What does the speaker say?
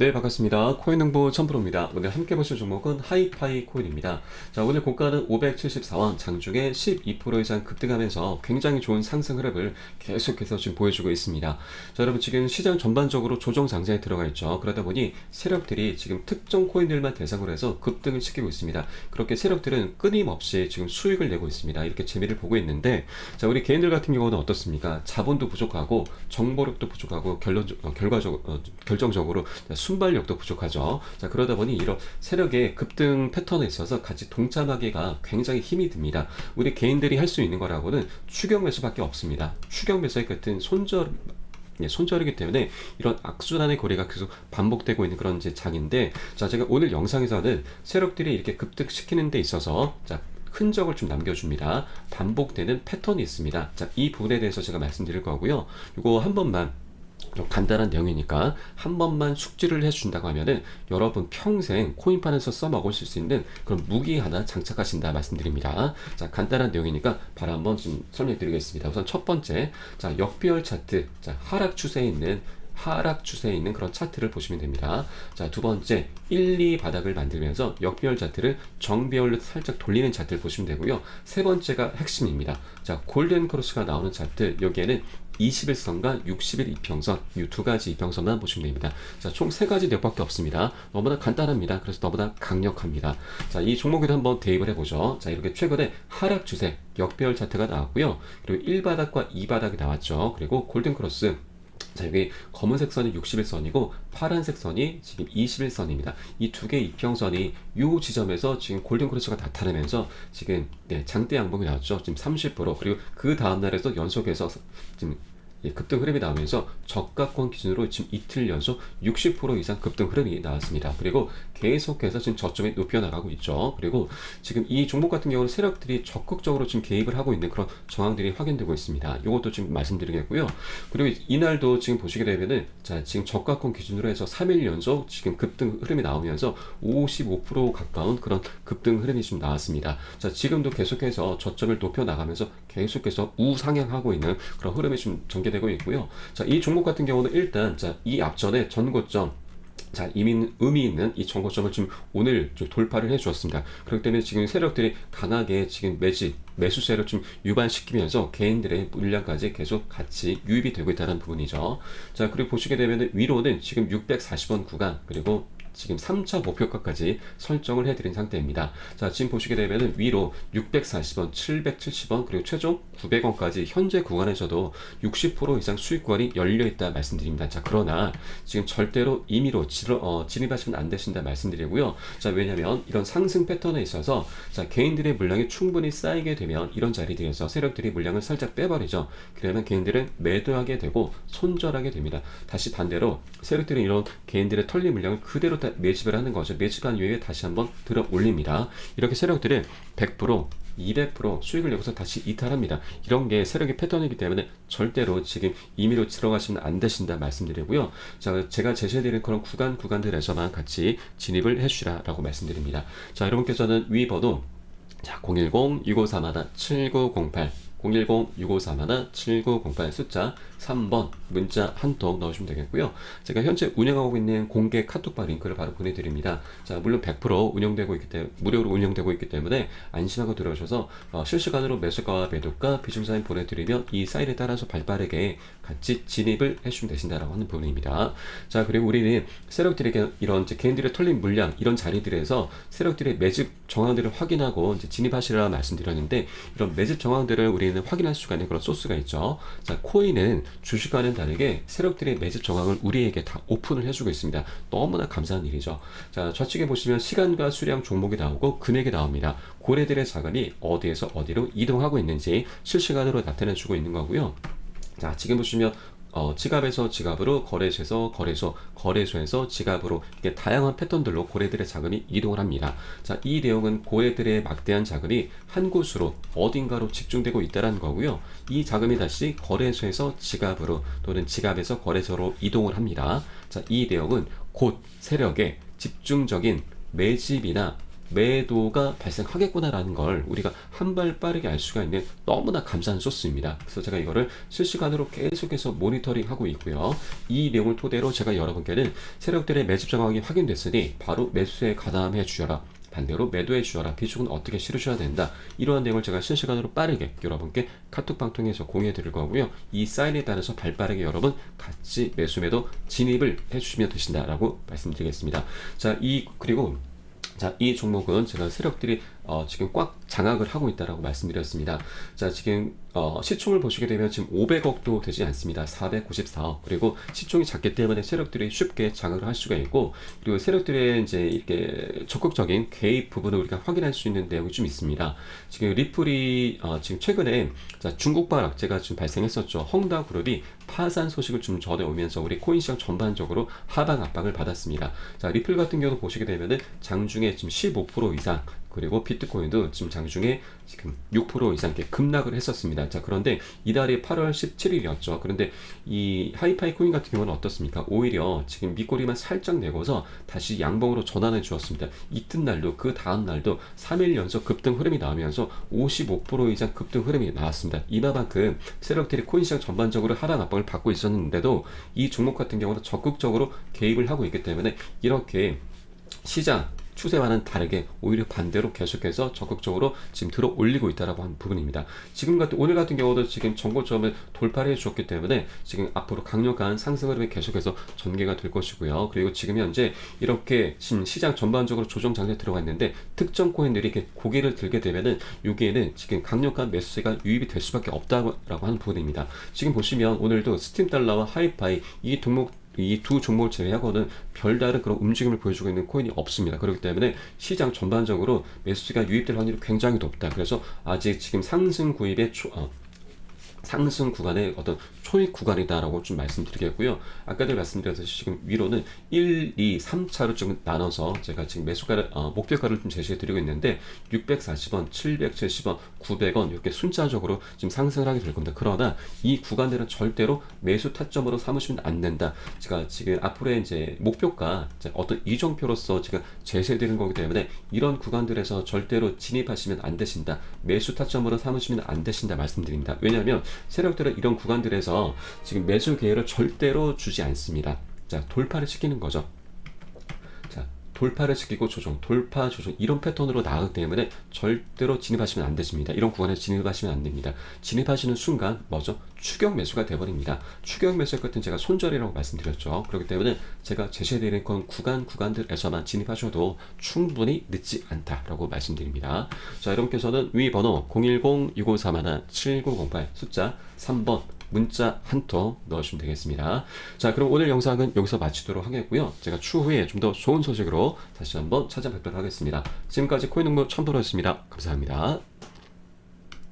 네, 반갑습니다. 코인 정보 첨프로입니다. 오늘 함께 보실 종목은 하이파이 코인입니다. 자, 오늘 고가는 574원, 장중에 12% 이상 급등하면서 굉장히 좋은 상승 흐름을 계속해서 지금 보여주고 있습니다. 자, 여러분 지금 시장 전반적으로 조정 장세에 들어가 있죠. 그러다 보니 세력들이 지금 특정 코인들만 대상으로 해서 급등을 시키고 있습니다. 그렇게 세력들은 끊임없이 지금 수익을 내고 있습니다. 이렇게 재미를 보고 있는데, 자, 우리 개인들 같은 경우는 어떻습니까? 자본도 부족하고 정보력도 부족하고 결론, 어, 결과적, 어, 결정적으로 순발력도 부족하죠. 자, 그러다 보니 이런 세력의 급등 패턴에 있어서 같이 동참하기가 굉장히 힘이 듭니다. 우리 개인들이 할 수 있는 거라고는 추격 매수밖에 없습니다. 추격 매수의 끝은 손절 예, 손절이기 때문에 이런 악순환의 거래가 계속 반복되고 있는 그런 이제 장인데, 자, 제가 오늘 영상에서는 세력들이 이렇게 급등시키는 데 있어서, 자, 흔적을 좀 남겨줍니다. 반복되는 패턴이 있습니다. 자, 이 부분에 대해서 제가 말씀드릴 거고요. 이거 한 번만 좀 간단한 내용이니까 한 번만 숙지를 해준다고 하면은 여러분 평생 코인판에서 써먹으실 수 있는 그런 무기 하나 장착하신다 말씀드립니다. 자 간단한 내용이니까 바로 한번 좀 설명드리겠습니다. 우선 첫 번째 자 역별 차트 자 하락 추세에 있는 하락 추세에 있는 그런 차트를 보시면 됩니다. 자, 두 번째, 1, 2 바닥을 만들면서 역별 차트를 정배열로 살짝 돌리는 차트를 보시면 되고요. 세 번째가 핵심입니다. 자, 골든 크로스가 나오는 차트, 여기에는 21선과 60일 이평선 이 두 가지 이평선만 보시면 됩니다. 자, 총 세 가지 내역밖에 없습니다. 너무나 간단합니다. 그래서 너무나 강력합니다. 자, 이 종목에도 한번 대입을 해보죠. 자, 이렇게 최근에 하락 추세 역별 차트가 나왔고요. 그리고 1바닥과 2바닥이 나왔죠. 그리고 골든 크로스 자, 여기 검은색 선이 61선이고 파란색 선이 지금 21선입니다. 이 두 개의 이평선이 이 지점에서 지금 골든 크로스가 나타나면서 지금 네, 장대 양봉이 나왔죠. 지금 30% 그리고 그 다음 날에서 연속해서 지금 예, 급등 흐름이 나오면서 저가권 기준으로 지금 이틀 연속 60% 이상 급등 흐름이 나왔습니다. 그리고 계속해서 지금 저점이 높여 나가고 있죠. 그리고 지금 이 종목 같은 경우는 세력들이 적극적으로 지금 개입을 하고 있는 그런 정황들이 확인되고 있습니다. 이것도 좀 말씀드리겠고요. 그리고 이날도 지금 보시게 되면은 자 지금 저가권 기준으로 해서 3일 연속 지금 급등 흐름이 나오면서 55% 가까운 그런 급등 흐름이 좀 나왔습니다. 자 지금도 계속해서 저점을 높여 나가면서 계속해서 우상향하고 있는 그런 흐름이 좀 전개 되고 있고요. 자 이 종목 같은 경우는 일단 자 이 앞전에 전고점 자, 이미 의미 있는 이 정고점을 지금 오늘 좀 돌파를 해 주었습니다. 그렇기 때문에 지금 세력들이 강하게 지금 매집, 매수세를 좀 유발시키면서 개인들의 물량까지 계속 같이 유입이 되고 있다는 부분이죠. 자, 그리고 보시게 되면 위로는 지금 640원 구간, 그리고 지금 3차 목표가까지 설정을 해드린 상태입니다. 자, 지금 보시게 되면 위로 640원, 770원, 그리고 최종 900원까지 현재 구간에서도 60% 이상 수익 구간이 열려있다 말씀드립니다. 자, 그러나 지금 절대로 임의로 어, 진입하시면 안 되신다 말씀드리고요. 자, 왜냐면 이런 상승 패턴에 있어서 자, 개인들의 물량이 충분히 쌓이게 되면 이런 자리들에서 세력들이 물량을 살짝 빼버리죠. 그러면 개인들은 매도하게 되고 손절하게 됩니다. 다시 반대로 세력들이 이런 개인들의 털린 물량을 그대로 매집을 하는 거죠. 매집한 이후에 다시 한번 들어 올립니다. 이렇게 세력들은 100% 200% 수익을 내고서 다시 이탈합니다. 이런 게 세력의 패턴이기 때문에 절대로 지금 임의로 들어가시면 안 되신다 말씀드리고요. 자, 제가 제시해드린 그런 구간 구간들에서만 같이 진입을 해주시라라고 말씀드립니다. 자, 여러분께서는 위 번호 자, 010-653-7908 010-653-7908 숫자 3번 문자 한 통 넣으시면 되겠고요. 제가 현재 운영하고 있는 공개 카톡방 링크를 바로 보내드립니다. 자, 물론 100% 운영되고 있기 때문에, 무료로 운영되고 있기 때문에 안심하고 들어오셔서 어, 실시간으로 매수가와 매도가 비중 사인 보내드리면 이 사인에 따라서 발 빠르게 같이 진입을 해주시면 되신다라고 하는 부분입니다. 자, 그리고 우리는 세력들에게 이런 개인들의 털린 물량 이런 자리들에서 세력들의 매집 정황들을 확인하고 진입하시라 말씀드렸는데 이런 매집 정황들을 우리 는 확인할 수가 있는 그런 소스가 있죠. 자, 코인은 주식과는 다르게 세력들의 매집 정황을 우리에게 다 오픈을 해주고 있습니다. 너무나 감사한 일이죠. 자, 좌측에 보시면 시간과 수량 종목이 나오고 금액이 나옵니다. 고래들의 자금이 어디에서 어디로 이동하고 있는지 실시간으로 나타내주고 있는 거고요. 자, 지금 보시면 어, 지갑에서 지갑으로, 거래소에서 거래소, 거래소에서 지갑으로 이게 다양한 패턴들로 고래들의 자금이 이동을 합니다. 자, 이 내용은 고래들의 막대한 자금이 한 곳으로 어딘가로 집중되고 있다는 거고요. 이 자금이 다시 거래소에서 지갑으로 또는 지갑에서 거래소로 이동을 합니다. 자, 이 내용은 곧 세력의 집중적인 매집이나 매도가 발생하겠구나라는 걸 우리가 한 발 빠르게 알 수가 있는 너무나 감사한 소스입니다. 그래서 제가 이거를 실시간으로 계속해서 모니터링하고 있고요. 이 내용을 토대로 제가 여러분께는 세력들의 매집 정황이 확인됐으니 바로 매수에 가담해 주셔라. 반대로 매도해 주어라. 비중은 어떻게 실으셔야 된다. 이러한 내용을 제가 실시간으로 빠르게 여러분께 카톡방 통해서 공유해 드릴 거고요. 이 사인에 따라서 발빠르게 여러분 같이 매수 매도 진입을 해 주시면 되신다라고 말씀드리겠습니다. 자, 이 그리고 자, 이 종목은 제가 세력들이 어, 지금 꽉 장악을 하고 있다라고 말씀드렸습니다. 자, 지금 어, 시총을 보시게 되면 지금 500억도 되지 않습니다. 494억. 그리고 시총이 작기 때문에 세력들이 쉽게 장악을 할 수가 있고, 그리고 세력들의 이제 이렇게 적극적인 개입 부분을 우리가 확인할 수 있는 내용이 좀 있습니다. 지금 리플이 어, 지금 최근에 자, 중국발 악재가 좀 발생했었죠. 헝다 그룹이 파산 소식을 좀 전해오면서 우리 코인 시장 전반적으로 하방 압박을 받았습니다. 자, 리플 같은 경우 보시게 되면은 장중에 지금 15% 이상 그리고 비트코인도 지금 장중에 지금 6% 이상 이렇게 급락을 했었습니다. 자, 그런데 이달이 8월 17일이었죠. 그런데 이 하이파이 코인 같은 경우는 어떻습니까? 오히려 지금 밑꼬리만 살짝 내고서 다시 양봉으로 전환해 주었습니다. 이튿날도 그 다음 날도 3일 연속 급등 흐름이 나오면서 55% 이상 급등 흐름이 나왔습니다. 이만큼 세력들이 코인 시장 전반적으로 하락 압박을 받고 있었는데도 이 종목 같은 경우는 적극적으로 개입을 하고 있기 때문에 이렇게 시장 추세와는 다르게 오히려 반대로 계속해서 적극적으로 지금 들어 올리고 있다라고 하는 부분입니다. 지금 같은 오늘 같은 경우도 지금 정고점을 돌파를 해주었기 때문에 지금 앞으로 강력한 상승 흐름이 계속해서 전개가 될 것이고요. 그리고 지금 현재 이렇게 지금 시장 전반적으로 조정 장세에 들어가 있는데 특정 코인들이 이렇게 고개를 들게 되면은 여기에는 지금 강력한 매수세가 유입이 될 수밖에 없다고 하는 부분입니다. 지금 보시면 오늘도 스팀 달러와 하이파이 이 종목 이 두 종목을 제외하고는 별다른 그런 움직임을 보여주고 있는 코인이 없습니다. 그렇기 때문에 시장 전반적으로 매수가 유입될 확률이 굉장히 높다. 그래서 아직 지금 상승 구입의 초, 어, 상승 구간의 어떤 초입 구간이다라고 좀 말씀드리겠고요. 아까도 말씀드렸듯이 지금 위로는 1, 2, 3차로 좀 나눠서 제가 지금 매수가를 어, 목표가를 좀 제시해 드리고 있는데 640원, 770원, 900원 이렇게 순차적으로 지금 상승을 하게 될 겁니다. 그러나 이 구간들은 절대로 매수 타점으로 삼으시면 안 된다. 제가 지금 앞으로의 이제 목표가 이제 어떤 이정표로서 제가 제시해 드리는 거기 때문에 이런 구간들에서 절대로 진입하시면 안 되신다. 매수 타점으로 삼으시면 안 되신다 말씀드립니다. 왜냐하면 세력들은 이런 구간들에서 지금 매수 기회를 절대로 주지 않습니다. 자, 돌파를 시키는 거죠. 자, 돌파를 시키고 조정, 돌파, 조정 이런 패턴으로 나가기 때문에 절대로 진입하시면 안 되십니다. 이런 구간에 진입하시면 안 됩니다. 진입하시는 순간 뭐죠? 추격 매수가 돼버립니다. 추격 매수의 끝은 제가 손절이라고 말씀드렸죠. 그렇기 때문에 제가 제시해드리는 건 구간 구간들에서만 진입하셔도 충분히 늦지 않다라고 말씀드립니다. 자, 여러분께서는 위 번호 010-6531-7908 숫자 3번 문자 한 통 넣으시면 되겠습니다. 자, 그럼 오늘 영상은 여기서 마치도록 하겠고요. 제가 추후에 좀 더 좋은 소식으로 다시 한번 찾아뵙도록 하겠습니다. 지금까지 코인 농부 천프로였습니다. 감사합니다.